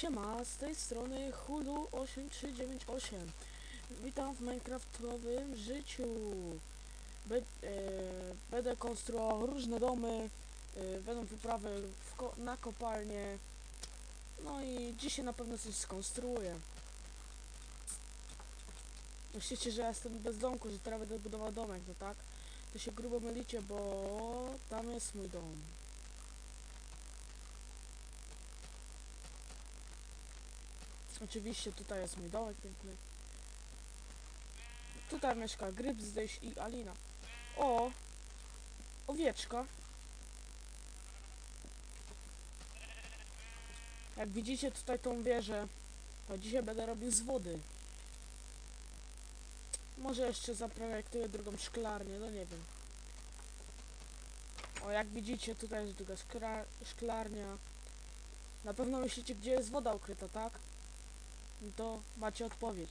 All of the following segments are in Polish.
Siema, z tej strony Hulu8398. Witam w Minecraftowym życiu. Be, e, będę konstruował różne domy, e, będą wyprawy ko na kopalnię. No i dzisiaj na pewno coś skonstruuję. Myślicie, że ja jestem bez domku, że teraz będę budował domek, no tak? To się grubo mylicie, bo tam jest mój dom. Oczywiście tutaj jest mój domek piękny. Tutaj mieszka Gryb, Zdyś i Alina. O! Owieczka. Jak widzicie tutaj tą wieżę, to dzisiaj będę robił z wody. Może jeszcze zaprojektuję drugą szklarnię, no nie wiem. O, jak widzicie, tutaj jest druga szkla szklarnia. Na pewno myślicie, gdzie jest woda ukryta, tak? To macie odpowiedź.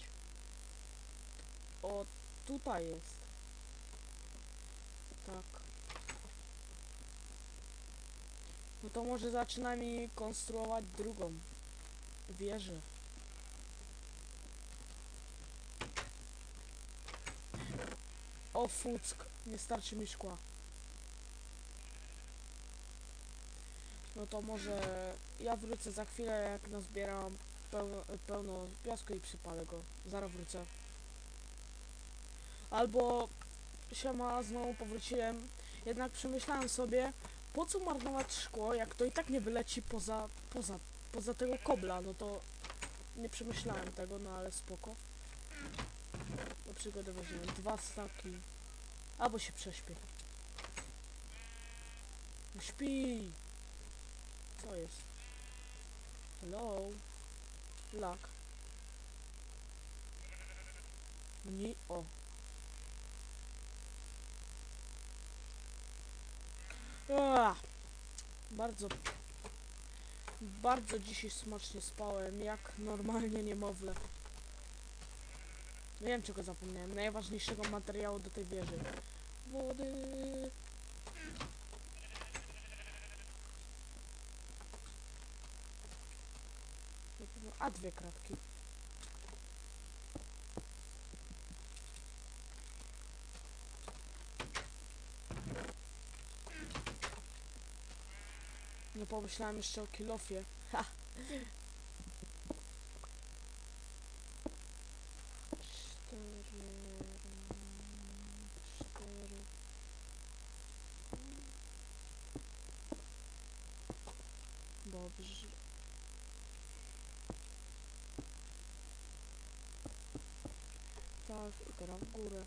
O, tutaj jest. Tak. No to może zaczynamy konstruować drugą wieżę. O, fuck. Nie starczy mi szkła. No to może ja wrócę za chwilę, jak nazbieram pełno, pełno piasku i przypalę go. Zaraz wrócę. Albo siema, znowu powróciłem. Jednak przemyślałem sobie, po co marnować szkło, jak to i tak nie wyleci poza, poza, poza tego kobla. No to nie przemyślałem tego, no ale spoko. Do przygody weźmiemy dwa staki. Albo się prześpię. Śpi! Co jest? Hello? Lak. Nie, o. Ua, bardzo, bardzo dzisiaj smacznie spałem, jak normalnie niemowlę. Nie wiem czego zapomniałem, najważniejszego materiału do tej wieży. Wody. A dwie kratki. Nie pomyślałem jeszcze o kilofie. Ha! Cztery... Cztery... Dobrze. Tak, teraz w górę.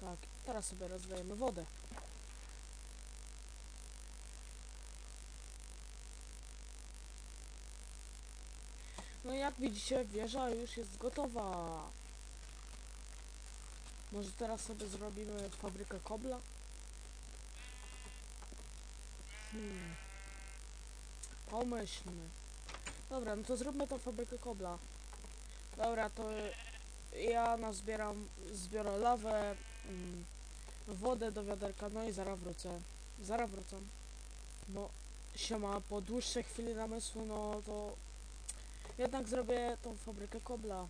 Tak, teraz sobie rozlejemy wodę. No jak widzicie, wieża już jest gotowa. Może teraz sobie zrobimy fabrykę kobla? Hmm. Pomyślmy. Dobra, no to zróbmy tą fabrykę kobla. Dobra, to ja nazbieram, zbiorę lawę, mm, wodę do wiaderka, no i zaraz wrócę. Zaraz wrócę. No, siema, po dłuższej chwili namysłu, no to jednak zrobię tą fabrykę kobla.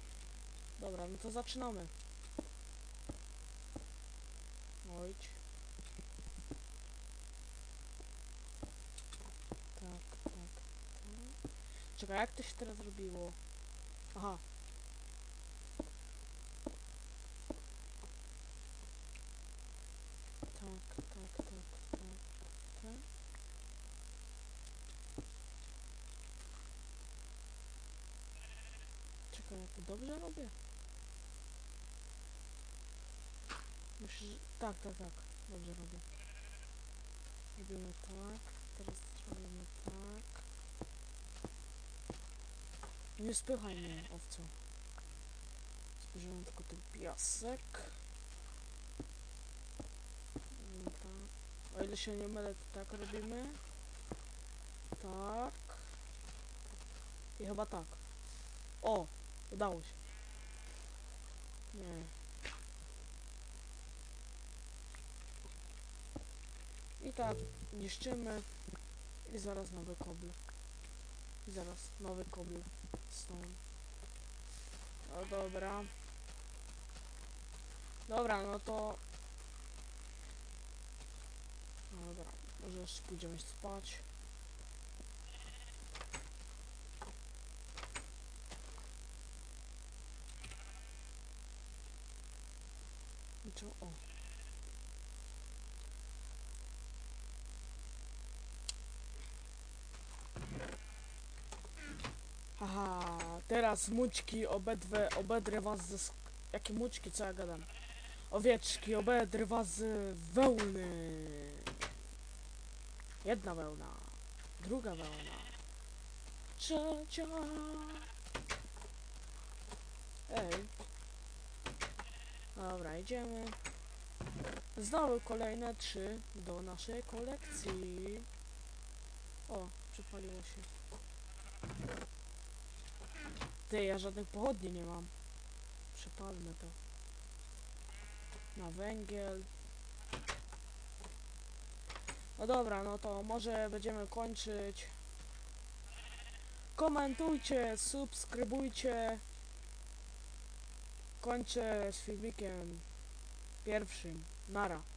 Dobra, no to zaczynamy. Ojdź. Tak, tak, tak. Czekaj, jak to się teraz robiło? Aha. Tak, tak, tak, tak, tak. Czekaj, ja to dobrze robię? Myślę, że... Tak, tak, tak. Dobrze robię. Robimy tak. Teraz robimy tak. Nie spychaj mnie, owco. Zbierzemy tylko ten piasek. Tak. O ile się nie mylę, to tak robimy. Tak. I chyba tak. O, udało się. Nie. I tak niszczymy i zaraz nowy kobl. I zaraz nowy kobl stone. No dobra. Dobra, no to... No dobra, może jeszcze pójdziemy spać. Co? O. teraz mućki obedrę, obedrę was ze... Jakie mućki, co ja gadam? Owieczki, obedrę was z wełny. Jedna wełna, druga wełna, trzecia. Ej. Dobra, idziemy. Znowu kolejne trzy do naszej kolekcji. O, przypaliło się. Ty, ja żadnych pochodni nie mam. Przypalmy to. Na węgiel. No dobra, no to może będziemy kończyć. Komentujcie, subskrybujcie. Kończę z filmikiem pierwszym. Nara.